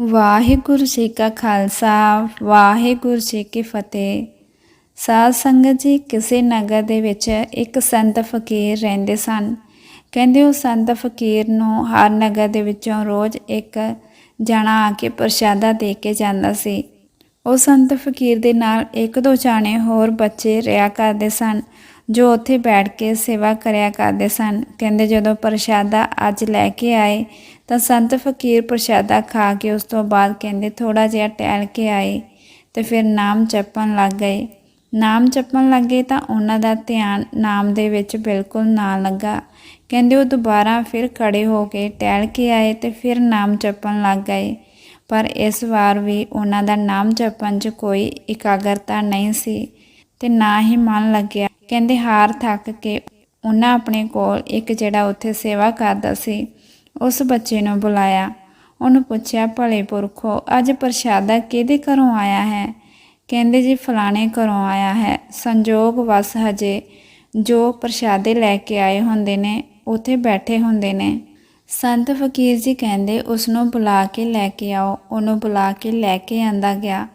ਵਾਹਿਗੁਰੂ ਜੀ ਕਾ ਖਾਲਸਾ, ਵਾਹਿਗੁਰੂ ਜੀ ਕੀ ਫਤਿਹ। ਸਾਧ ਸੰਗਤ ਜੀ, ਕਿਸੇ ਨਗਰ ਦੇ ਵਿੱਚ ਇੱਕ ਸੰਤ ਫਕੀਰ ਰਹਿੰਦੇ ਸਨ। ਕਹਿੰਦੇ ਉਹ ਸੰਤ ਫਕੀਰ ਨੂੰ ਹਰ ਨਗਰ ਦੇ ਵਿੱਚੋਂ ਰੋਜ਼ ਇੱਕ ਜਣਾ ਆ ਕੇ ਪ੍ਰਸ਼ਾਦਾ ਦੇ ਕੇ ਜਾਂਦਾ ਸੀ। ਉਹ ਸੰਤ ਫਕੀਰ ਦੇ ਨਾਲ ਇੱਕ ਦੋ ਜਾਣੇ ਹੋਰ ਬੱਚੇ ਰਿਆ ਕਰਦੇ ਸਨ। ਜੋ ਉੱਥੇ ਬੈਠ ਕੇ ਸੇਵਾ ਕਰਿਆ ਕਰਦੇ ਸਨ। ਕਹਿੰਦੇ ਜਦੋਂ ਪ੍ਰਸ਼ਾਦਾ ਅੱਜ ਲੈ ਕੇ ਆਏ ਤਾਂ ਸੰਤ ਫਕੀਰ ਪ੍ਰਸ਼ਾਦਾ ਖਾ ਕੇ ਉਸ ਤੋਂ ਬਾਅਦ ਕਹਿੰਦੇ ਥੋੜਾ ਜਿਹਾ ਟਹਿਲ ਕੇ ਆਏ ਤੇ ਫਿਰ ਨਾਮ ਜਪਣ ਲੱਗ ਗਏ। ਨਾਮ ਜਪਣ ਲੱਗੇ ਤਾਂ ਉਹਨਾਂ ਦਾ ਧਿਆਨ ਨਾਮ ਦੇ ਵਿੱਚ ਬਿਲਕੁਲ ਨਾ ਲੱਗਾ। ਕਹਿੰਦੇ ਉਹ ਦੁਬਾਰਾ ਫਿਰ ਖੜੇ ਹੋ ਕੇ ਟਹਿਲ ਕੇ ਆਏ ਤੇ ਫਿਰ ਨਾਮ ਜਪਣ ਲੱਗ ਗਏ। ਪਰ ਇਸ ਵਾਰ ਵੀ ਉਹਨਾਂ ਦਾ ਨਾਮ ਜਪਣ 'ਚ ਕੋਈ ਇਕਾਗਰਤਾ ਨਹੀਂ ਸੀ ਤੇ ਨਾ ਹੀ ਮਨ ਲੱਗਿਆ। ਕਹਿੰਦੇ ਹਾਰ ਥੱਕ ਕੇ ਉਹਨਾਂ ਆਪਣੇ ਕੋਲ ਇੱਕ ਜਿਹੜਾ ਉੱਥੇ ਸੇਵਾ ਕਰਦਾ ਸੀ, ਉਸ ਬੱਚੇ ਨੂੰ ਬੁਲਾਇਆ। ਉਹਨੂੰ ਪੁੱਛਿਆ, ਭਲੇ ਪੁਰਖੋ, ਅੱਜ ਪ੍ਰਸ਼ਾਦਾ ਕਿਹਦੇ ਘਰੋਂ ਆਇਆ ਹੈ? ਕਹਿੰਦੇ, ਜੀ, ਫਲਾਣੇ ਘਰੋਂ ਆਇਆ ਹੈ। ਸੰਜੋਗ ਵਸ ਹਜੇ ਜੋ ਪ੍ਰਸ਼ਾਦੇ ਲੈ ਕੇ ਆਏ ਹੁੰਦੇ ਨੇ, ਉੱਥੇ ਬੈਠੇ ਹੁੰਦੇ ਨੇ। ਸੰਤ ਫਕੀਰ ਜੀ ਕਹਿੰਦੇ ਉਸ ਨੂੰ ਬੁਲਾ ਕੇ ਲੈ ਕੇ ਆਓ। ਉਹਨੂੰ ਬੁਲਾ ਕੇ ਲੈ ਕੇ ਆਂਦਾ ਗਿਆ।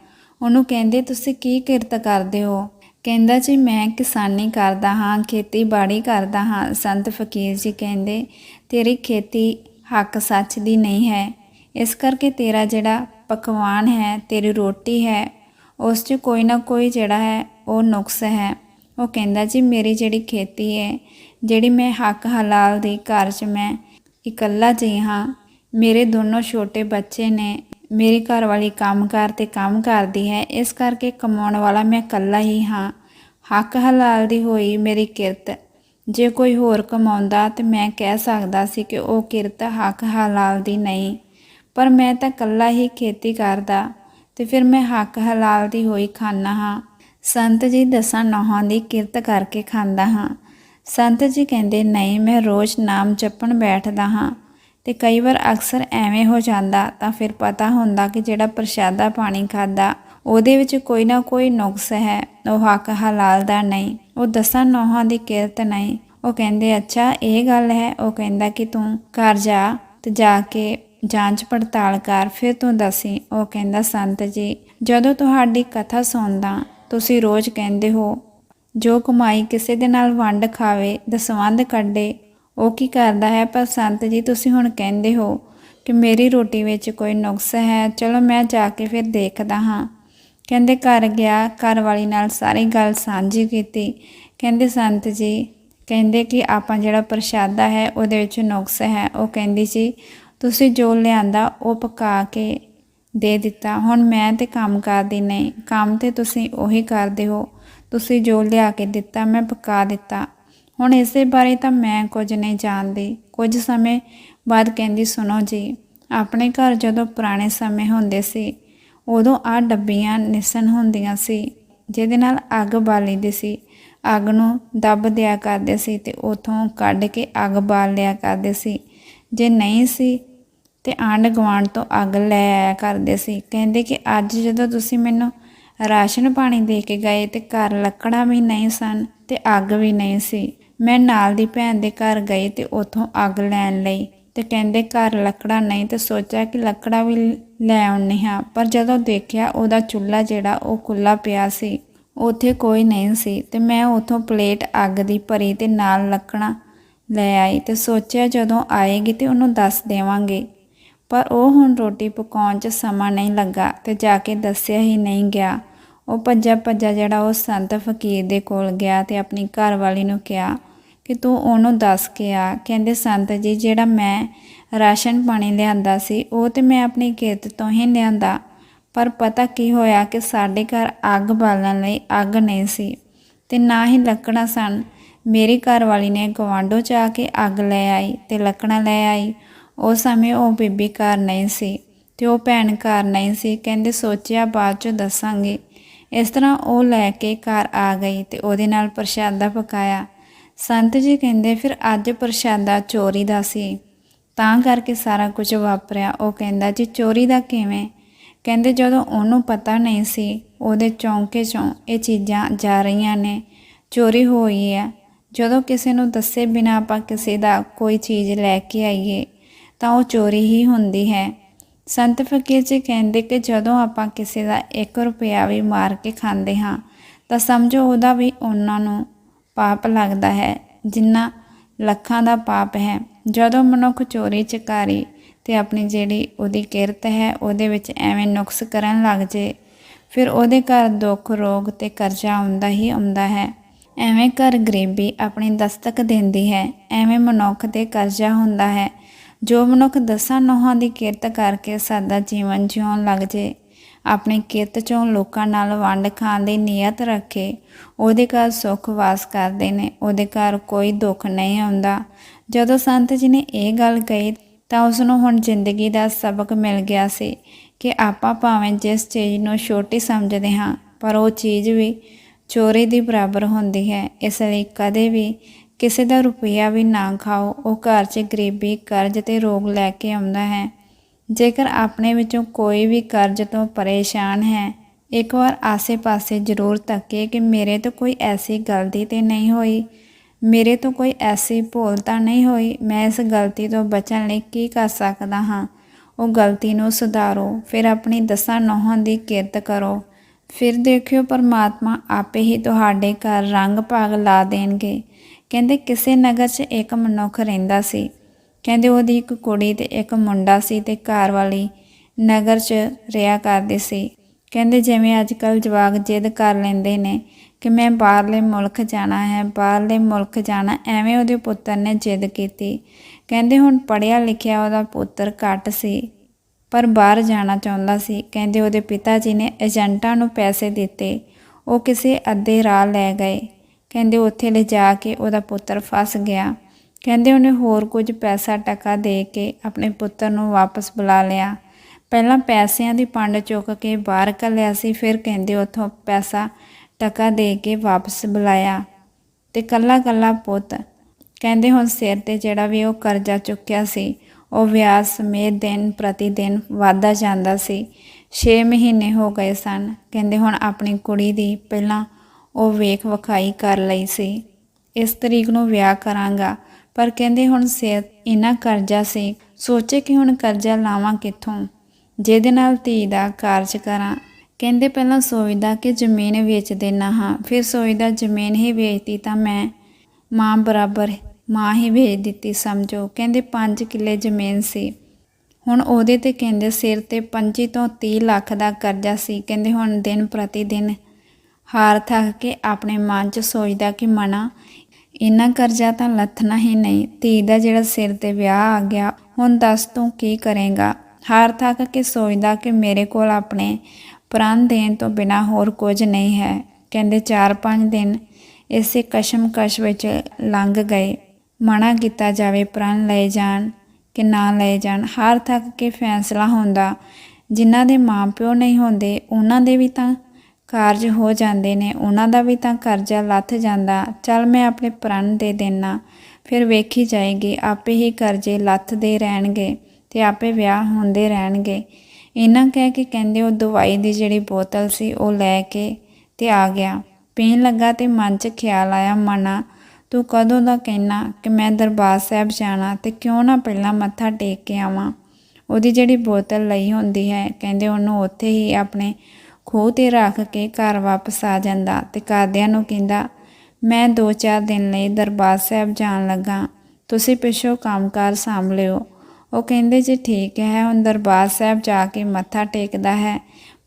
ਉਹਨੂੰ ਕਹਿੰਦੇ, ਤੁਸੀਂ ਕੀ ਕਿਰਤ ਕਰਦੇ ਹੋ? ਕਹਿੰਦਾ ਜੀ, ਮੈਂ ਕਿਸਾਨੀ ਕਰਦਾ ਹਾਂ, ਖੇਤੀਬਾੜੀ ਕਰਦਾ ਹਾਂ। ਸੰਤ ਫਕੀਰ ਜੀ ਕਹਿੰਦੇ, ਤੇਰੀ ਖੇਤੀ ਹੱਕ ਸੱਚ ਦੀ ਨਹੀਂ ਹੈ। ਇਸ ਕਰਕੇ ਤੇਰਾ ਜਿਹੜਾ ਪਕਵਾਨ ਹੈ, ਤੇਰੀ ਰੋਟੀ ਹੈ, ਉਸ 'ਚ ਕੋਈ ਨਾ ਕੋਈ ਜਿਹੜਾ ਹੈ, ਉਹ ਨੁਕਸ ਹੈ। ਉਹ ਕਹਿੰਦਾ ਜੀ, ਮੇਰੀ ਜਿਹੜੀ ਖੇਤੀ ਹੈ, ਜਿਹੜੀ ਮੈਂ ਹੱਕ ਹਲਾਲ ਦੀ ਘਰ 'ਚ ਮੈਂ ਇਕੱਲਾ ਜੀ ਹਾਂ, ਮੇਰੇ ਦੋਨੋਂ ਛੋਟੇ ਬੱਚੇ ਨੇ ਮੇਰੀ ਘਰ ਵਾਲੀ ਕੰਮਕਾਰ ਤੇ ਕੰਮ ਕਰਦੀ ਹੈ, ਇਸ ਕਰਕੇ ਕਮਾਉਣ ਵਾਲਾ ਮੈਂ ਇਕੱਲਾ ਹੀ ਹਾਂ। ਹੱਕ ਹਲਾਲ ਦੀ ਹੋਈ ਮੇਰੀ ਕਿਰਤ। ਜੇ ਕੋਈ ਹੋਰ ਕਮਾਉਂਦਾ ਤੇ ਮੈਂ ਕਹਿ ਸਕਦਾ ਸੀ ਕਿ ਉਹ ਕਿਰਤ ਹੱਕ ਹਲਾਲ ਦੀ ਨਹੀਂ, ਪਰ ਮੈਂ ਤਾਂ ਇਕੱਲਾ ਹੀ ਖੇਤੀ ਕਰਦਾ ਤੇ ਫਿਰ ਮੈਂ ਹੱਕ ਹਲਾਲ ਦੀ ਹੋਈ ਖਾਨਾ ਹਾਂ। ਸੰਤ ਜੀ ਦਸਾਂ ਨੌਹਾਂ ਦੀ ਕਿਰਤ ਕਰਕੇ ਖਾਂਦਾ ਹਾਂ। ਸੰਤ ਜੀ ਕਹਿੰਦੇ, ਨਹੀਂ, ਮੈਂ ਰੋਜ਼ ਨਾਮ ਜਪਣ ਬੈਠਦਾ ਹਾਂ। ਤੇ ਕਈ ਵਾਰ ਅਕਸਰ ਐਵੇਂ ਹੋ ਜਾਂਦਾ, ਤਾਂ ਫਿਰ ਪਤਾ ਹੁੰਦਾ ਕਿ ਜਿਹੜਾ ਪ੍ਰਸ਼ਾਦਾ ਪਾਣੀ ਖਾਦਾ ਉਹਦੇ ਵਿੱਚ ਕੋਈ ਨਾ ਕੋਈ ਨੁਕਸ ਹੈ। ਉਹ ਹੱਕ ਹਲਾਲ ਦਾ ਨਹੀਂ। ਉਹ ਦਸਾਂ ਨੌਹਾਂ ਦੀ ਕਿਰਤ ਨਹੀਂ। ਉਹ ਕਹਿੰਦੇ, ਅੱਛਾ, ਇਹ ਗੱਲ ਹੈ। ਉਹ ਕਹਿੰਦਾ ਕਿ, ਤੂੰ ਘਰ ਜਾ ਤੇ ਜਾ ਕੇ ਜਾਂਚ ਪੜਤਾਲ ਕਰ, ਫਿਰ ਤੂੰ ਦੱਸੀ। ਉਹ ਕਹਿੰਦਾ, ਸੰਤ ਜੀ, ਜਦੋਂ ਤੁਹਾਡੀ ਕਥਾ ਸੁਣਦਾ, ਤੁਸੀਂ ਰੋਜ਼ ਕਹਿੰਦੇ ਹੋ, ਜੋ ਕਮਾਈ ਕਿਸੇ ਦੇ ਨਾਲ ਵੰਡ ਖਾਵੇ ਦਸਵੰਦ ਕੱਢੇ ਉਹ ਕੀ ਕਰਦਾ ਹੈ? ਪਰ ਸੰਤ ਜੀ, ਤੁਸੀਂ ਹੁਣ ਕਹਿੰਦੇ ਹੋ ਕਿ ਮੇਰੀ ਰੋਟੀ ਵਿੱਚ ਕੋਈ ਨੁਕਸ ਹੈ। ਚਲੋ, ਮੈਂ ਜਾ ਕੇ ਫਿਰ ਦੇਖਦਾ ਹਾਂ। ਕਹਿੰਦੇ, ਘਰ ਗਿਆ, ਘਰ ਵਾਲੀ ਨਾਲ ਸਾਰੀ ਗੱਲ ਸਾਂਝੀ ਕੀਤੀ। ਕਹਿੰਦੇ, ਸੰਤ ਜੀ, ਕਹਿੰਦੇ ਕਿ ਆਪਾਂ ਜਿਹੜਾ ਪ੍ਰਸ਼ਾਦਾ ਹੈ, ਉਹਦੇ ਵਿੱਚ ਨੁਕਸ ਹੈ। ਉਹ ਕਹਿੰਦੀ ਸੀ, ਤੁਸੀਂ ਜੋ ਲਿਆਂਦਾ, ਉਹ ਪਕਾ ਕੇ ਦੇ ਦਿੱਤਾ। ਹੁਣ ਮੈਂ ਤੇ ਕੰਮ ਕਰਦੀ ਨਹੀਂ। ਕੰਮ ਤੇ ਤੁਸੀਂ ਉਹੀ ਕਰਦੇ ਹੋ। ਤੁਸੀਂ ਜੋ ਲਿਆ ਕੇ ਦਿੱਤਾ, ਮੈਂ ਪਕਾ ਦਿੱਤਾ। ਹੁਣ ਇਸੇ ਬਾਰੇ ਤਾਂ ਮੈਂ ਕੁਝ ਨਹੀਂ ਜਾਣਦੀ। ਕੁਝ ਸਮੇਂ ਬਾਅਦ ਕਹਿੰਦੀ, ਸੁਣੋ ਜੀ, ਆਪਣੇ ਘਰ ਜਦੋਂ ਪੁਰਾਣੇ ਸਮੇਂ ਹੁੰਦੇ ਸੀ, ਉਦੋਂ ਆ ਡੱਬੀਆਂ ਨਿਸਣ ਹੁੰਦੀਆਂ ਸੀ, ਜਿਹਦੇ ਨਾਲ ਅੱਗ ਬਾਲੀਦੀ ਸੀ। ਅੱਗ ਨੂੰ ਦੱਬ ਦਿਆ ਕਰਦੇ ਸੀ ਤੇ ਉਥੋਂ ਕੱਢ ਕੇ ਅੱਗ ਬਾਲ ਲਿਆ ਕਰਦੇ ਸੀ। ਜੇ ਨਹੀਂ ਸੀ ਤੇ ਆਂਢ ਗੁਆਂਢ ਤੋਂ ਅੱਗ ਲੈ ਆਇਆ ਕਰਦੇ ਸੀ। ਕਹਿੰਦੇ ਕਿ ਅੱਜ ਜਦੋਂ ਤੁਸੀਂ ਮੈਨੂੰ ਰਾਸ਼ਨ ਪਾਣੀ ਦੇ ਕੇ ਗਏ ਤੇ ਘਰ ਲੱਕੜਾਂ ਵੀ ਨਹੀਂ ਸਨ ਤੇ ਅੱਗ ਵੀ ਨਹੀਂ ਸੀ। ਮੈਂ ਨਾਲ ਦੀ ਭੈਣ ਦੇ ਘਰ ਗਈ ਤੇ ਉਥੋਂ ਅੱਗ ਲੈਣ ਲਈ ਤੇ ਕਹਿੰਦੇ ਘਰ ਲੱਕੜਾਂ ਨਹੀਂ ਤੇ ਸੋਚਿਆ ਕਿ ਲੱਕੜਾਂ ਵੀ ਲੈ ਆਉਣੀ ਹਾਂ, ਪਰ ਜਦੋਂ ਦੇਖਿਆ ਉਹਦਾ ਚੁੱਲ੍ਹਾ ਜਿਹੜਾ ਉਹ ਖੁੱਲਾ ਪਿਆ ਸੀ, ਉੱਥੇ ਕੋਈ ਨਹੀਂ ਸੀ ਤੇ ਮੈਂ ਉਥੋਂ ਪਲੇਟ ਅੱਗ ਦੀ ਭਰੀ ਤੇ ਨਾਲ ਲੱਕੜਾਂ ਲੈ ਆਈ ਤੇ ਸੋਚਿਆ ਜਦੋਂ ਆਏਗੀ ਤੇ ਉਹਨੂੰ ਦੱਸ ਦੇਵਾਂਗੇ। ਪਰ ਉਹ ਹੁਣ ਰੋਟੀ ਪਕਾਉਣ 'ਚ ਸਮਾਂ ਨਹੀਂ ਲੱਗਾ ਤੇ ਜਾ ਕੇ ਦੱਸਿਆ ਹੀ ਨਹੀਂ ਗਿਆ। ਉਹ ਭੱਜਾ ਭੱਜਾ ਜਿਹੜਾ ਉਹ ਸੰਤ ਫਕੀਰ ਦੇ ਕੋਲ ਗਿਆ ਤੇ ਆਪਣੀ ਘਰ ਵਾਲੀ ਨੂੰ ਕਿਹਾ ਕਿ ਤੂੰ ਉਹਨੂੰ ਦੱਸ ਕੇ ਆ। ਕਹਿੰਦੇ, ਸੰਤ ਜੀ, ਜਿਹੜਾ ਮੈਂ ਰਾਸ਼ਨ ਪਾਣੀ ਲਿਆਂਦਾ ਸੀ, ਉਹ ਤੇ ਮੈਂ ਆਪਣੀ ਕਿਰਤ ਤੋਂ ਹੀ ਲਿਆਂਦਾ। ਪਰ ਪਤਾ ਕੀ ਹੋਇਆ ਕਿ ਸਾਡੇ ਘਰ ਅੱਗ ਬਾਲਣ ਲਈ ਅੱਗ ਨਹੀਂ ਸੀ ਤੇ ਨਾ ਹੀ ਲੱਕੜਾਂ ਸਨ। ਮੇਰੀ ਘਰ ਵਾਲੀ ਨੇ ਗਵਾਂਢੋ ਚ ਆ ਕੇ ਅੱਗ ਲੈ ਆਈ ਤੇ ਲੱਕੜਾਂ ਲੈ ਆਈ। ਉਸ ਸਮੇਂ ਉਹ ਬੀਬੀ ਘਰ ਨਹੀਂ ਸੀ ਤੇ ਉਹ ਭੈਣ ਘਰ ਨਹੀਂ ਸੀ। ਕਹਿੰਦੇ, ਸੋਚਿਆ ਬਾਅਦ ਚ ਦੱਸਾਂਗੇ। ਇਸ ਤਰ੍ਹਾਂ ਉਹ ਲੈ ਕੇ ਘਰ ਆ ਗਈ ਤੇ ਉਹਦੇ ਨਾਲ ਪ੍ਰਸ਼ਾਦਾ ਪਕਾਇਆ। ਸੰਤ ਜੀ ਕਹਿੰਦੇ, ਫਿਰ ਅੱਜ ਪ੍ਰਸ਼ਾਦਾ ਚੋਰੀ ਦਾ ਸੀ। ਤਾਂ ਕਰਕੇ ਸਾਰਾ ਕੁਝ ਵਾਪਰਿਆ। ਉਹ ਕਹਿੰਦਾ, ਜੀ ਚੋਰੀ ਦਾ ਕਿਵੇਂ? ਕਹਿੰਦੇ, ਜਦੋਂ ਉਹਨੂੰ ਪਤਾ ਨਹੀਂ ਸੀ, ਉਹਦੇ ਚੌਂਕੇ ਚੋਂ ਇਹ ਚੀਜ਼ਾਂ ਜਾ ਰਹੀਆਂ ਨੇ। ਚੋਰੀ ਹੋਈ ਹੈ ਜਦੋਂ ਕਿਸੇ ਨੂੰ ਦੱਸੇ ਬਿਨਾ ਆਪਾਂ ਕਿਸੇ ਦਾ ਕੋਈ ਚੀਜ਼ ਲੈ ਕੇ ਆਈਏ, ਤਾਂ ਉਹ ਚੋਰੀ ਹੀ ਹੁੰਦੀ ਹੈ। ਸੰਤ ਫਕੀਰ ਜੀ ਕਹਿੰਦੇ ਕਿ ਜਦੋਂ ਆਪਾਂ ਕਿਸੇ ਦਾ 1 ਰੁਪਿਆ ਵੀ ਮਾਰ ਕੇ ਖਾਂਦੇ ਹਾਂ, ਤਾਂ ਸਮਝੋ ਉਹਦਾ ਵੀ ਉਹਨਾਂ ਨੂੰ ਪਾਪ ਲੱਗਦਾ ਹੈ, ਜਿੰਨਾ ਲੱਖਾਂ ਦਾ ਪਾਪ ਹੈ। ਜਦੋਂ ਮਨੁੱਖ ਚੋਰੀ ਚਕਾਰੀ ਤੇ ਆਪਣੀ ਜਿਹੜੀ ਉਹਦੀ ਕਿਰਤ ਹੈ, ਉਹਦੇ ਵਿੱਚ ਐਵੇਂ ਨੁਕਸ ਕਰਨ ਲੱਗ ਜੇ, ਫਿਰ ਉਹਦੇ ਘਰ ਦੁੱਖ, ਰੋਗ ਤੇ ਕਰਜ਼ਾ ਆਉਂਦਾ ਹੀ ਆਉਂਦਾ ਹੈ। ਐਵੇਂ ਘਰ ਗਰੀਬੀ ਆਪਣੀ ਦਸਤਕ ਦਿੰਦੀ ਹੈ, ਐਵੇਂ ਮਨੁੱਖ ਤੇ ਕਰਜ਼ਾ ਹੁੰਦਾ ਹੈ। ਜੋ ਮਨੁੱਖ ਦਸਾਂ ਨੋਹਾਂ ਦੀ ਕਿਰਤ ਕਰਕੇ ਸਾਦਾ ਜੀਵਨ ਜਿਉਣ ਲੱਗ ਜੇ ਆਪਣੀ ਕਿਰਤ ਚੋਂ ਲੋਕਾਂ ਨਾਲ ਵੰਡ ਖਾਣ ਦੀ ਨੀਅਤ ਰੱਖੇ। ਉਹਦੇ ਘਰ ਸੁੱਖ ਵਾਸ ਕਰਦੇ ਨੇ, ਉਹਦੇ ਘਰ ਕੋਈ ਦੁੱਖ ਨਹੀਂ ਆਉਂਦਾ ਜਦੋਂ ਸੰਤ ਜੀ ਨੇ ਇਹ ਗੱਲ ਕਹੀ, ਤਾਂ ਉਸ ਨੂੰ ਹੁਣ ਜ਼ਿੰਦਗੀ ਦਾ ਸਬਕ ਮਿਲ ਗਿਆ ਸੀ ਕਿ ਆਪਾਂ ਭਾਵੇਂ ਜਿਸ ਚੀਜ਼ ਨੂੰ ਛੋਟੀ ਸਮਝਦੇ ਹਾਂ, ਪਰ ਉਹ ਚੀਜ਼ ਵੀ ਚੋਰੀ ਦੀ ਬਰਾਬਰ ਹੁੰਦੀ ਹੈ। ਇਸ ਲਈ ਕਦੇ ਵੀ ਕਿਸੇ ਦਾ ਰੁਪਈਆ ਵੀ ਨਾ ਖਾਓ, ਉਹ ਘਰ 'ਚ ਗਰੀਬੀ, ਕਰਜ਼ ਤੇ ਰੋਗ ਲੈ ਕੇ ਆਉਂਦਾ ਹੈ। ਜੇਕਰ ਆਪਣੇ ਵਿੱਚੋਂ ਕੋਈ ਵੀ ਕਰਜ਼ ਤੋਂ ਪਰੇਸ਼ਾਨ ਹੈ, ਇੱਕ ਵਾਰ ਆਸੇ-ਪਾਸੇ ਜ਼ਰੂਰ ਤੱਕੇ ਕਿ ਮੇਰੇ ਤੋਂ ਕੋਈ ਐਸੀ ਗਲਤੀ ਤੇ ਨਹੀਂ ਹੋਈ। ਮੇਰੇ ਤੋਂ ਕੋਈ ਐਸੀ ਭੁੱਲ ਤਾਂ ਨਹੀਂ ਹੋਈ। ਮੈਂ ਇਸ ਗਲਤੀ ਤੋਂ ਬਚਣ ਲਈ ਕੀ ਕਰ ਸਕਦਾ ਹਾਂ? ਉਹ ਗਲਤੀ ਨੂੰ ਸੁਧਾਰੋ, ਫਿਰ ਆਪਣੀ ਦਸਾਂ ਨੋਹਾਂ ਦੀ ਕਿਰਤ ਕਰੋ। ਫਿਰ ਦੇਖਿਓ ਪਰਮਾਤਮਾ ਆਪੇ ਹੀ ਤੁਹਾਡੇ ਘਰ ਰੰਗ ਭਾਗ ਲਾ ਦੇਣਗੇ। ਕਹਿੰਦੇ, ਕਿਸੇ ਨਗਰ 'ਚ ਇੱਕ ਮਨੁੱਖ ਰਹਿੰਦਾ ਸੀ। ਕਹਿੰਦੇ ਉਹਦੀ ਇੱਕ ਕੁੜੀ ਤੇ ਇੱਕ ਮੁੰਡਾ ਸੀ ਤੇ ਘਰ ਵਾਲੀ ਨਗਰ 'ਚ ਰਿਆ ਕਰਦੇ ਸੀ। ਕਹਿੰਦੇ ਜਿਵੇਂ ਅੱਜ ਕੱਲ ਜਵਾਕ ਜਿੱਦ ਕਰ ਲੈਂਦੇ ਨੇ ਕਿ ਮੈਂ ਬਾਹਰਲੇ ਮੁਲਕ ਜਾਣਾ ਹੈ, ਬਾਹਰਲੇ ਮੁਲਕ ਜਾਣਾ, ਐਵੇਂ ਉਹਦੇ ਪੁੱਤਰ ਨੇ ਜਿੱਦ ਕੀਤੀ। ਕਹਿੰਦੇ ਹੁਣ ਪੜਿਆ ਲਿਖਿਆ ਉਹਦਾ ਪੁੱਤਰ ਘੱਟ ਸੀ, ਪਰ ਬਾਹਰ ਜਾਣਾ ਚਾਹੁੰਦਾ ਸੀ। ਕਹਿੰਦੇ ਉਹਦੇ ਪਿਤਾ ਜੀ ਨੇ ਏਜੰਟਾਂ ਨੂੰ ਪੈਸੇ ਦਿੱਤੇ, ਉਹ ਕਿਸੇ ਅੱਧੇ ਰਾਹ ਲੈ ਗਏ। ਕਹਿੰਦੇ ਉੱਥੇ ਲਿਜਾ ਕੇ ਉਹਦਾ ਪੁੱਤਰ ਫਸ ਗਿਆ। ਕਹਿੰਦੇ ਉਹਨੇ ਹੋਰ ਕੁਝ ਪੈਸਾ ਟਕਾ ਦੇ ਕੇ ਆਪਣੇ ਪੁੱਤਰ ਨੂੰ ਵਾਪਸ ਬੁਲਾ ਲਿਆ। ਪਹਿਲਾਂ ਪੈਸਿਆਂ ਦੀ ਪੰਡ ਚੁੱਕ ਕੇ ਬਾਹਰ ਕੱਲਿਆ ਸੀ, ਫਿਰ ਕਹਿੰਦੇ ਉਥੋਂ ਪੈਸਾ ਟਕਾ ਦੇ ਕੇ ਵਾਪਸ ਬੁਲਾਇਆ। ਤੇ ਕੱਲਾ ਕੱਲਾ ਪੁੱਤ, ਕਹਿੰਦੇ ਹੁਣ ਸਿਰ ਤੇ ਜਿਹੜਾ ਵੀ ਉਹ ਕਰਜ਼ਾ ਚੁੱਕਿਆ ਸੀ, ਉਹ ਵਿਆਜ ਸਮੇਤ ਦਿਨ ਪ੍ਰਤੀ ਦਿਨ ਵਾਧਾ ਜਾਂਦਾ ਸੀ। 6 ਮਹੀਨੇ ਹੋ ਗਏ ਸਨ, ਕਹਿੰਦੇ ਹੁਣ ਆਪਣੀ ਕੁੜੀ ਦੀ ਪਹਿਲਾਂ ਉਹ ਵੇਖ ਵਖਾਈ ਕਰ ਲਈ ਸੀ। ਇਸ ਤਰੀਕ ਨੂੰ ਵਿਆਹ ਕਰਾਂਗਾ। ਪਰ ਕਹਿੰਦੇ ਹੁਣ ਸਿਰ ਇੰਨਾ ਕਰਜ਼ਾ ਸੀ, ਸੋਚੇ ਕਿ ਹੁਣ ਕਰਜ਼ਾ ਲਾਵਾਂ ਕਿੱਥੋਂ? ਜਿਹਦੇ ਨਾਲ ਧੀ ਦਾ ਕਾਰਜ ਕਰਾਂ। ਕਹਿੰਦੇ ਪਹਿਲਾਂ ਸੋਚਦਾ ਕਿ ਜ਼ਮੀਨ ਵੇਚ ਦੇਣਾ ਹਾਂ, ਫਿਰ ਸੋਚਦਾ ਜ਼ਮੀਨ ਹੀ ਵੇਚਤੀ ਤਾਂ ਮੈਂ ਮਾਂ ਬਰਾਬਰ ਮਾਂ ਹੀ ਵੇਚ ਦਿੱਤੀ, ਸਮਝੋ। ਕਹਿੰਦੇ 5 ਕਿੱਲੇ ਜ਼ਮੀਨ ਸੀ। ਹੁਣ ਉਹਦੇ ਤੇ ਕਹਿੰਦੇ ਸਿਰ ਤੇ 25 ਤੋਂ 30 ਲੱਖ ਦਾ ਕਰਜ਼ਾ ਸੀ। ਕਹਿੰਦੇ ਹੁਣ ਦਿਨ ਪ੍ਰਤੀ ਦਿਨ ਹਾਰ ਥੱਕ ਕੇ ਆਪਣੇ ਮਨ 'ਚ ਸੋਚਦਾ ਕਿ ਮਨਾ ਇੰਨਾ ਕਰਜ਼ਾ ਤਾਂ ਲੱਥਣਾ ਹੀ ਨਹੀਂ। ਧੀ ਦਾ ਜਿਹੜਾ ਸਿਰ ਤੇ ਵਿਆਹ ਆ ਗਿਆ, ਹੁਣ ਦੱਸ ਤੂੰ ਕੀ ਕਰੇਗਾ? ਹਾਰ ਥੱਕ ਕੇ ਸੋਚਦਾ ਕਿ ਮੇਰੇ ਕੋਲ ਆਪਣੇ ਪ੍ਰਾਣ ਦੇਣ ਤੋਂ ਬਿਨਾ ਹੋਰ ਕੁਝ ਨਹੀਂ ਹੈ। ਕਹਿੰਦੇ 4-5 ਦਿਨ ਇਸੇ ਕਸ਼ਮਕਸ਼ ਵਿੱਚ ਲੰਘ ਗਏ। ਮਨਾ ਕੀਤਾ ਜਾਵੇ ਪ੍ਰਾਣ ਲਏ ਜਾਣ ਕਿ ਨਾ ਲਏ ਜਾਣ। ਹਾਰ ਥੱਕ ਕੇ ਫੈਸਲਾ ਹੁੰਦਾ। ਜਿਨ੍ਹਾਂ ਦੇ ਮਾਪਿਓ ਨਹੀਂ ਹੁੰਦੇ, ਉਹਨਾਂ ਦੇ ਵੀ ਤਾਂ ਕਾਰਜ ਹੋ ਜਾਂਦੇ ਨੇ, ਉਹਨਾਂ ਦਾ ਵੀ ਤਾਂ ਕਰਜ਼ਾ ਲੱਥ ਜਾਂਦਾ। ਚੱਲ ਮੈਂ ਆਪਣੇ ਪ੍ਰਣ ਦੇ ਦੇਣਾ ਫਿਰ ਵੇਖੀ ਜਾਏਗੀ, ਆਪੇ ਹੀ ਕਰਜ਼ੇ ਲੱਥਦੇ ਰਹਿਣਗੇ ਤੇ ਆਪੇ ਵਿਆਹ ਹੁੰਦੇ ਰਹਿਣਗੇ। ਇਹਨਾਂ ਕਹਿ ਕੇ ਕਹਿੰਦੇ ਉਹ ਦਵਾਈ ਦੀ ਜਿਹੜੀ ਬੋਤਲ ਸੀ, ਉਹ ਲੈ ਕੇ ਤੇ ਆ ਗਿਆ। ਪੀਣ ਲੱਗਾ ਤੇ ਮਨ 'ਚ ਖਿਆਲ ਆਇਆ, ਮਨਾ, ਤੂੰ ਕਦੋਂ ਦਾ ਕਹਿਣਾ ਕਿ ਮੈਂ ਦਰਬਾਰ ਸਾਹਿਬ ਜਾਣਾ ਤੇ ਕਿਉਂ ਨਾ ਪਹਿਲਾਂ ਮੱਥਾ ਟੇਕ ਕੇ ਆਵਾਂ? ਉਹਦੀ ਜਿਹੜੀ ਬੋਤਲ ਲਈ ਹੁੰਦੀ ਹੈ, ਕਹਿੰਦੇ ਉਹਨੂੰ ਉੱਥੇ ਹੀ ਆਪਣੇ ਖੂਹ ਤੇ ਰੱਖ ਕੇ ਘਰ ਵਾਪਸ ਆ ਜਾਂਦਾ ਤੇ ਘਰਦਿਆਂ ਨੂੰ ਕਹਿੰਦਾ, ਮੈਂ 2-4 ਦਿਨ ਲਈ ਦਰਬਾਰ ਸਾਹਿਬ ਜਾਣ ਲੱਗਾ। ਤੁਸੀਂ ਪਿੱਛੋਂ ਕੰਮਕਾਰ ਸਾਂਭ ਲਿਓ। ਉਹ ਕਹਿੰਦੇ, ਜੀ ਠੀਕ ਹੈ, ਹੁਣ ਦਰਬਾਰ ਸਾਹਿਬ ਜਾ ਕੇ ਮੱਥਾ ਟੇਕਦਾ ਹੈ,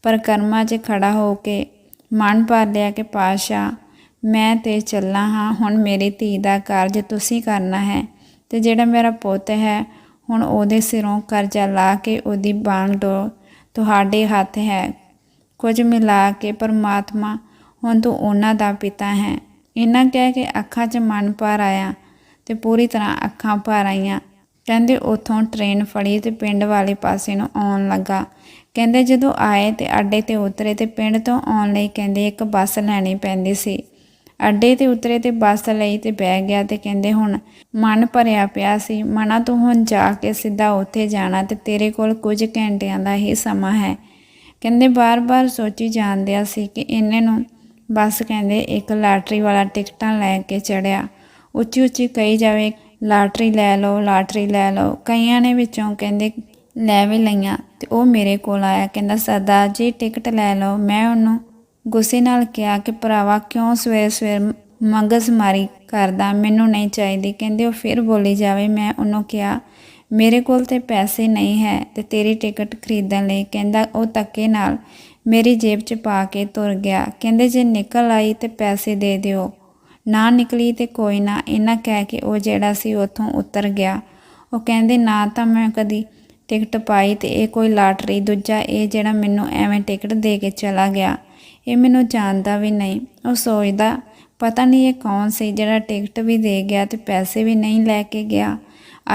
ਪਰ ਕਰਮਾਂ 'ਚ ਖੜਾ ਹੋ ਕੇ ਮਨ ਭਰ ਲਿਆ ਕਿ ਪਾਸ਼ਾ ਮੈਂ ਤੇ ਚੱਲਾਂ ਹਾਂ, ਹੁਣ ਮੇਰੀ ਧੀ ਦਾ ਕਾਰਜ ਤੁਸੀਂ ਕਰਨਾ ਹੈ ਤੇ ਜਿਹੜਾ ਮੇਰਾ ਪੁੱਤ ਹੈ, ਹੁਣ ਉਹਦੇ ਸਿਰੋਂ ਕਰਜ਼ਾ ਲਾ ਕੇ ਉਹਦੀ ਬਾਂਗ ਡੋ, ਤੁਹਾਡੇ ਹੱਥ ਹੈ। ਕੁਝ ਮਿਲਾ ਕੇ ਪਰਮਾਤਮਾ ਹੁਣ ਤੂੰ ਉਹਨਾਂ ਦਾ ਪਿਤਾ ਹੈ। ਇਹਨਾਂ ਕਹਿ ਕੇ ਅੱਖਾਂ 'ਚ ਮਨ ਭਰ ਆਇਆ ਤੇ ਪੂਰੀ ਤਰ੍ਹਾਂ ਅੱਖਾਂ ਭਰ ਆਈਆਂ। ਕਹਿੰਦੇ ਉਥੋਂ ਟ੍ਰੇਨ ਫੜੀ ਤੇ ਪਿੰਡ ਵਾਲੇ ਪਾਸੇ ਨੂੰ ਆਉਣ ਲੱਗਾ। ਕਹਿੰਦੇ ਜਦੋਂ ਆਏ ਤੇ ਅੱਡੇ ਤੇ ਉਤਰੇ ਤੇ ਪਿੰਡ ਤੋਂ ਆਉਣ ਲਈ ਕਹਿੰਦੇ ਇੱਕ ਬੱਸ ਲੈਣੀ ਪੈਂਦੀ ਸੀ। ਅੱਡੇ ਤੇ ਉਤਰੇ ਤੇ ਬੱਸ ਲਈ ਤੇ ਬਹਿ ਗਿਆ ਤੇ ਕਹਿੰਦੇ ਹੁਣ ਮਨ ਭਰਿਆ ਪਿਆ ਸੀ। ਮਨਾ ਤੂੰ ਹੁਣ ਜਾ ਕੇ ਸਿੱਧਾ ਉੱਥੇ ਜਾਣਾ ਤੇ ਤੇਰੇ ਕੋਲ ਕੁਝ ਘੰਟਿਆਂ ਦਾ ਹੀ ਸਮਾਂ ਹੈ। ਕਹਿੰਦੇ ਬਾਰ-ਬਾਰ ਸੋਚੀ ਜਾਂਦਿਆ ਸੀ ਕਿ ਇਹਨੇ ਨੂੰ ਬਸ ਕਹਿੰਦੇ ਇੱਕ ਲਾਟਰੀ ਵਾਲਾ ਟਿਕਟਾਂ ਲੈ ਕੇ ਚੜਿਆ। ਉੱਚੀ ਉੱਚੀ ਕਹੀ ਜਾਵੇ, ਲਾਟਰੀ ਲੈ ਲਓ, ਲਾਟਰੀ ਲੈ ਲਓ। ਕਈਆਂ ਨੇ ਵਿੱਚੋਂ ਕਹਿੰਦੇ ਲੈ ਵੀ ਲਈਆਂ ਤੇ ਉਹ ਮੇਰੇ ਕੋਲ ਆਇਆ। ਕਹਿੰਦਾ ਸਰਦਾਰ ਜੀ, ਟਿਕਟ ਲੈ ਲਓ। ਮੈਂ ਉਹਨੂੰ ਗੁੱਸੇ ਨਾਲ ਕਿਹਾ ਕਿ, ਭਰਾਵਾ, ਕਿਉਂ ਸਵੇਰ ਸਵੇਰ ਮਗਜ਼ ਮਾਰੀ ਕਰਦਾ? ਮੈਨੂੰ ਨਹੀਂ ਚਾਹੀਦੀ। ਕਹਿੰਦੇ, ਉਹ ਫਿਰ ਬੋਲੀ ਜਾਵੇ। ਮੈਂ ਉਹਨੂੰ ਕਿਹਾ ਮੇਰੇ ਕੋਲ ਤੇ ਪੈਸੇ ਨਹੀਂ ਹੈ ਤੇ ਤੇਰੀ ਟਿਕਟ ਖਰੀਦਣ ਲਈ ਕਹਿੰਦਾ ਉਹ ਧੱਕੇ ਨਾਲ ਮੇਰੀ ਜੇਬ 'ਚ ਪਾ ਕੇ ਤੁਰ ਗਿਆ। ਕਹਿੰਦੇ ਜੇ ਨਿਕਲ ਆਈ ਤੇ ਪੈਸੇ ਦੇ ਦਿਓ। ਨਾ ਨਿਕਲੀ ਤੇ ਕੋਈ ਨਾ ਇਹਨਾਂ ਕਹਿ ਕੇ ਉਹ ਜਿਹੜਾ ਸੀ ਉੱਥੋਂ ਉਤਰ ਗਿਆ। ਉਹ ਕਹਿੰਦੇ ਨਾ ਤਾਂ ਮੈਂ ਕਦੀ ਟਿਕਟ ਪਾਈ ਤੇ ਇਹ ਕੋਈ ਲਾਟਰੀ, ਦੂਜਾ ਇਹ ਜਿਹੜਾ ਮੈਨੂੰ ਐਵੇਂ ਟਿਕਟ ਦੇ ਕੇ ਚਲਾ ਗਿਆ, ਇਹ ਮੈਨੂੰ ਜਾਣਦਾ ਵੀ ਨਹੀਂ। ਉਹ ਸੋਚਦਾ, ਪਤਾ ਨਹੀਂ ਇਹ ਕੌਣ ਸੀ ਜਿਹੜਾ ਟਿਕਟ ਵੀ ਦੇ ਗਿਆ ਤੇ ਪੈਸੇ ਵੀ ਨਹੀਂ ਲੈ ਕੇ ਗਿਆ।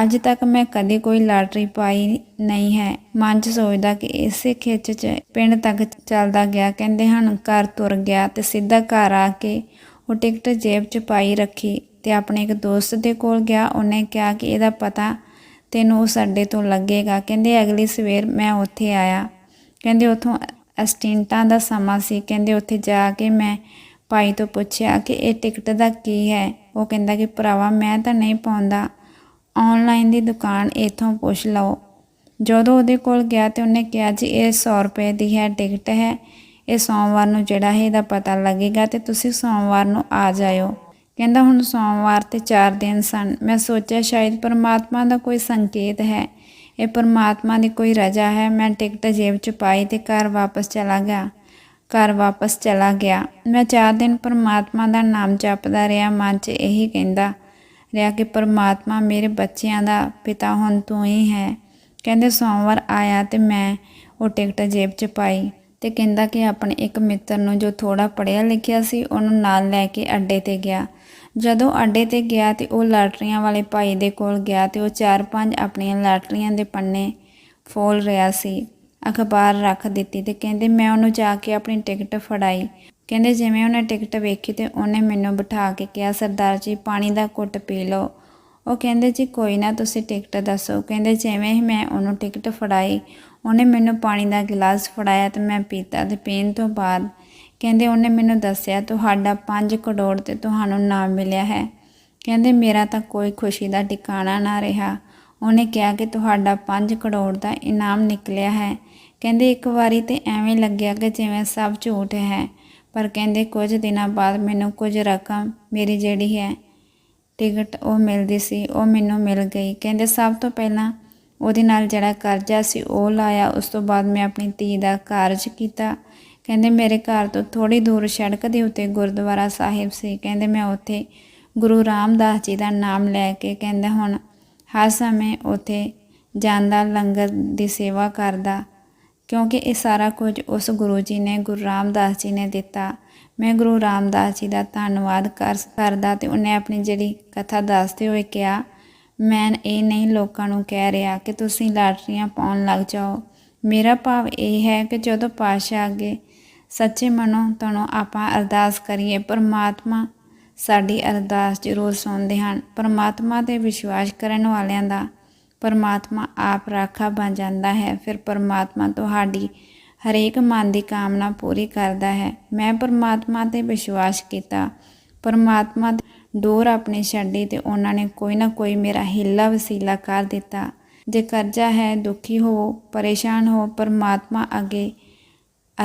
ਅੱਜ ਤੱਕ ਮੈਂ ਕਦੇ ਕੋਈ ਲਾਟਰੀ ਪਾਈ ਨਹੀਂ ਹੈ। ਮਨ 'ਚ ਸੋਚਦਾ ਕਿ ਇਸੇ ਖਿੱਚ 'ਚ ਪਿੰਡ ਤੱਕ ਚੱਲਦਾ ਗਿਆ। ਕਹਿੰਦੇ ਹਨ, ਘਰ ਤੁਰ ਗਿਆ ਤੇ ਸਿੱਧਾ ਘਰ ਆ ਕੇ ਉਹ ਟਿਕਟ ਜੇਬ 'ਚ ਪਾਈ ਰੱਖੀ ਤੇ ਆਪਣੇ ਇੱਕ ਦੋਸਤ ਦੇ ਕੋਲ ਗਿਆ। ਉਹਨੇ ਕਿਹਾ ਕਿ ਇਹਦਾ ਪਤਾ ਤੈਨੂੰ ਉਸ ਅੱਡੇ ਤੋਂ ਲੱਗੇਗਾ। ਕਹਿੰਦੇ, ਅਗਲੀ ਸਵੇਰ ਮੈਂ ਉੱਥੇ ਆਇਆ। ਕਹਿੰਦੇ, ਉੱਥੋਂ ਅਸਟੈਂਟਾਂ ਦਾ ਸਮਾਂ ਸੀ। ਕਹਿੰਦੇ, ਉੱਥੇ ਜਾ ਕੇ ਮੈਂ ਭਾਈ ਤੋਂ ਪੁੱਛਿਆ ਕਿ ਇਹ ਟਿਕਟ ਦਾ ਕੀ ਹੈ? ਉਹ ਕਹਿੰਦਾ ਕਿ ਭਰਾਵਾ, ਮੈਂ ਤਾਂ ਨਹੀਂ ਪਾਉਂਦਾ। ਆਨਲਾਈਨ ਦੀ ਦੁਕਾਨ ਇੱਥੋਂ ਪੁੱਛ ਲਓ। ਜਦੋਂ ਉਹਦੇ ਕੋਲ ਗਿਆ ਤੇ ਉਹਨੇ ਕਿਹਾ ਜੀ, ਇਹ 100 ਰੁਪਏ ਦੀ ਹੈ, ਟਿਕਟ ਹੈ। ਇਹ ਸੋਮਵਾਰ ਨੂੰ ਜਿਹੜਾ ਹੈ ਇਹਦਾ ਪਤਾ ਲੱਗੇਗਾ ਤੇ ਤੁਸੀਂ ਸੋਮਵਾਰ ਨੂੰ ਆ ਜਾਇਓ। ਕਹਿੰਦਾ, ਹੁਣ ਸੋਮਵਾਰ ਤੇ 4 ਦਿਨ ਸਨ। ਮੈਂ ਸੋਚਿਆ, ਸ਼ਾਇਦ ਪਰਮਾਤਮਾ ਦਾ ਕੋਈ ਸੰਕੇਤ ਹੈ। ਇਹ ਪਰਮਾਤਮਾ ਦੀ ਕੋਈ ਰਜਾ ਹੈ। ਮੈਂ ਟਿਕਟ ਜੇਬ 'ਚ ਪਾਈ ਤੇ ਘਰ ਵਾਪਸ ਚਲਾ ਗਿਆ। ਘਰ ਵਾਪਸ ਚਲਾ ਗਿਆ। ਮੈਂ 4 ਦਿਨ ਪਰਮਾਤਮਾ ਦਾ ਨਾਮ ਜਪਦਾ ਰਿਹਾ, ਮਨ 'ਚ ਇਹੀ ਕਹਿੰਦਾ ਰਿਹਾ ਕਿ ਪਰਮਾਤਮਾ ਮੇਰੇ ਬੱਚਿਆਂ ਦਾ ਪਿਤਾ ਹੁਣ ਤੂੰ ਹੀ ਹੈ। ਕਹਿੰਦੇ ਸੋਮਵਾਰ ਆਇਆ ਤੇ ਮੈਂ ਉਹ ਟਿਕਟ ਜੇਬ 'ਚ ਪਾਈ ਤੇ ਕਹਿੰਦਾ ਕਿ ਆਪਣੇ ਇੱਕ ਮਿੱਤਰ ਨੂੰ ਜੋ ਥੋੜਾ ਪੜਿਆ ਲਿਖਿਆ ਸੀ ਉਹਨੂੰ ਨਾਲ ਲੈ ਕੇ ਅੱਡੇ ਤੇ ਗਿਆ। ਜਦੋਂ ਅੱਡੇ ਤੇ ਗਿਆ ਤੇ ਉਹ ਲਾਟਰੀਆਂ ਵਾਲੇ ਭਾਈ ਦੇ ਕੋਲ ਗਿਆ ਤੇ ਉਹ ਚਾਰ ਪੰਜ ਆਪਣੀਆਂ ਲਾਟਰੀਆਂ ਦੇ ਪੰਨੇ ਫੋਲ ਰਿਹਾ ਸੀ, ਅਖਬਾਰ ਰੱਖ ਦਿੱਤੀ ਤੇ ਕਹਿੰਦੇ ਮੈਂ ਉਹਨੂੰ ਜਾ ਕੇ ਆਪਣੀ ਟਿਕਟ ਫੜਾਈ। ਕਹਿੰਦੇ ਜਿਵੇਂ ਉਹਨੇ ਟਿਕਟ ਵੇਖੀ ਤੇ ਉਹਨੇ ਮੈਨੂੰ ਬਿਠਾ ਕੇ ਕਿਹਾ, ਸਰਦਾਰ ਜੀ, ਪਾਣੀ ਦਾ ਘੁੱਟ ਪੀ ਲਓ। ਉਹ ਕਹਿੰਦੇ, ਜੀ, ਕੋਈ ਨਾ, ਤੁਸੀਂ ਟਿਕਟ ਦੱਸੋ। ਕਹਿੰਦੇ, ਜਿਵੇਂ ਹੀ ਮੈਂ ਉਹਨੂੰ ਟਿਕਟ ਫੜਾਈ, ਉਹਨੇ ਮੈਨੂੰ ਪਾਣੀ ਦਾ ਗਿਲਾਸ ਫੜਾਇਆ ਤੇ ਮੈਂ ਪੀਤਾ ਤੇ ਪੀਣ ਤੋਂ ਬਾਅਦ ਕਹਿੰਦੇ, ਉਹਨੇ ਮੈਨੂੰ ਦੱਸਿਆ, ਤੁਹਾਡਾ 5 ਕਰੋੜ ਤੇ ਤੁਹਾਨੂੰ ਨਾਮ ਮਿਲਿਆ ਹੈ। ਕਹਿੰਦੇ, ਮੇਰਾ ਤਾਂ ਕੋਈ ਖੁਸ਼ੀ ਦਾ ਟਿਕਾਣਾ ਨਾ ਰਿਹਾ। ਉਹਨੇ ਕਿਹਾ ਕਿ ਤੁਹਾਡਾ 5 ਕਰੋੜ ਦਾ ਇਨਾਮ ਨਿਕਲਿਆ ਹੈ। ਕਹਿੰਦੇ, ਇੱਕ ਵਾਰੀ ਤੇ ਐਵੇਂ ਲੱਗਿਆ ਕਿ ਜਿਵੇਂ ਸਭ ਝੂਠ ਹੈ। ਪਰ ਕਹਿੰਦੇ ਕੁਝ ਦਿਨਾਂ ਬਾਅਦ ਮੈਨੂੰ ਕੁਝ ਰਕਮ ਮੇਰੀ ਜਿਹੜੀ ਹੈ, ਟਿਕਟ ਉਹ ਮਿਲਦੀ ਸੀ, ਉਹ ਮੈਨੂੰ ਮਿਲ ਗਈ। ਕਹਿੰਦੇ ਸਭ ਤੋਂ ਪਹਿਲਾਂ ਉਹਦੇ ਨਾਲ ਜਿਹੜਾ ਕਰਜ਼ਾ ਸੀ ਉਹ ਲਾਇਆ, ਉਸ ਤੋਂ ਬਾਅਦ ਮੈਂ ਆਪਣੀ ਧੀ ਦਾ ਕਾਰਜ ਕੀਤਾ। ਕਹਿੰਦੇ ਮੇਰੇ ਘਰ ਤੋਂ ਥੋੜੀ ਦੂਰ ਸੜਕ ਦੇ ਉੱਤੇ ਗੁਰਦੁਆਰਾ ਸਾਹਿਬ ਸੀ। ਕਹਿੰਦੇ ਮੈਂ ਉੱਥੇ ਗੁਰੂ ਰਾਮਦਾਸ ਜੀ ਦਾ ਨਾਮ ਲੈ ਕੇ ਕਹਿੰਦੇ ਹੁਣ ਹਰ ਸਮੇਂ ਉੱਥੇ ਜਾਂਦਾ, ਲੰਗਰ ਦੀ ਸੇਵਾ ਕਰਦਾ। ਕਿਉਂਕਿ ਇਹ ਸਾਰਾ ਕੁਝ ਉਸ ਗੁਰੂ ਜੀ ਨੇ, ਗੁਰੂ ਰਾਮਦਾਸ ਜੀ ਨੇ ਦਿੱਤਾ। ਮੈਂ ਗੁਰੂ ਰਾਮਦਾਸ ਜੀ ਦਾ ਧੰਨਵਾਦ ਕਰ, ਕਰਦਾ ਤੇ ਉਹਨੇ ਆਪਣੀ ਜਿਹੜੀ ਕਥਾ ਦੱਸਦੇ ਹੋਏ ਕਿਹਾ, ਮੈਂ ਇਹ ਨਹੀਂ ਲੋਕਾਂ ਨੂੰ ਕਹਿ ਰਿਹਾ ਕਿ ਤੁਸੀਂ ਲਾਟਰੀਆਂ ਪਾਉਣ ਲੱਗ ਜਾਓ। ਮੇਰਾ ਭਾਵ ਇਹ ਹੈ ਕਿ ਜਦੋਂ ਪਾਸ਼ਾ ਅੱਗੇ ਸੱਚੇ ਮਨੋਂ ਤੋਂ ਆਪਾਂ ਅਰਦਾਸ ਕਰੀਏ, ਪਰਮਾਤਮਾ ਸਾਡੀ ਅਰਦਾਸ ਜ਼ਰੂਰ ਸੁਣਦੇ ਹਨ। ਪਰਮਾਤਮਾ ਤੇ ਵਿਸ਼ਵਾਸ ਕਰਨ ਵਾਲਿਆਂ ਦਾ ਪਰਮਾਤਮਾ ਆਪ ਰਾਖਾ ਬਣ ਜਾਂਦਾ ਹੈ, ਫਿਰ ਪਰਮਾਤਮਾ ਤੁਹਾਡੀ ਹਰੇਕ ਮਨ ਦੀ ਕਾਮਨਾ ਪੂਰੀ ਕਰਦਾ ਹੈ। ਮੈਂ ਪਰਮਾਤਮਾ ਤੇ ਵਿਸ਼ਵਾਸ ਕੀਤਾ। ਪਰਮਾਤਮਾ ਡੋਰ ਆਪਣੇ ਛੱਡੀ ਤੇ ਉਹਨਾਂ ਨੇ ਕੋਈ ਨਾ ਕੋਈ ਮੇਰਾ ਹਿੱਲਾ ਵਸੀਲਾ ਕਰ ਦਿੱਤਾ। ਜੇ ਕਰਜ਼ਾ ਹੈ, ਦੁਖੀ ਹੋ, ਪਰੇਸ਼ਾਨ ਹੋ, ਪਰਮਾਤਮਾ ਅੱਗੇ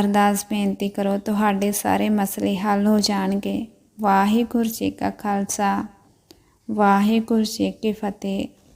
ਅਰਦਾਸ ਬੇਨਤੀ ਕਰੋ, ਤੁਹਾਡੇ ਸਾਰੇ ਮਸਲੇ ਹੱਲ ਹੋ ਜਾਣਗੇ। ਵਾਹਿਗੁਰੂ ਜੀ ਕਾ ਖਾਲਸਾ। ਵਾਹਿਗੁਰੂ ਜੀ ਕੀ ਫਤਿਹ।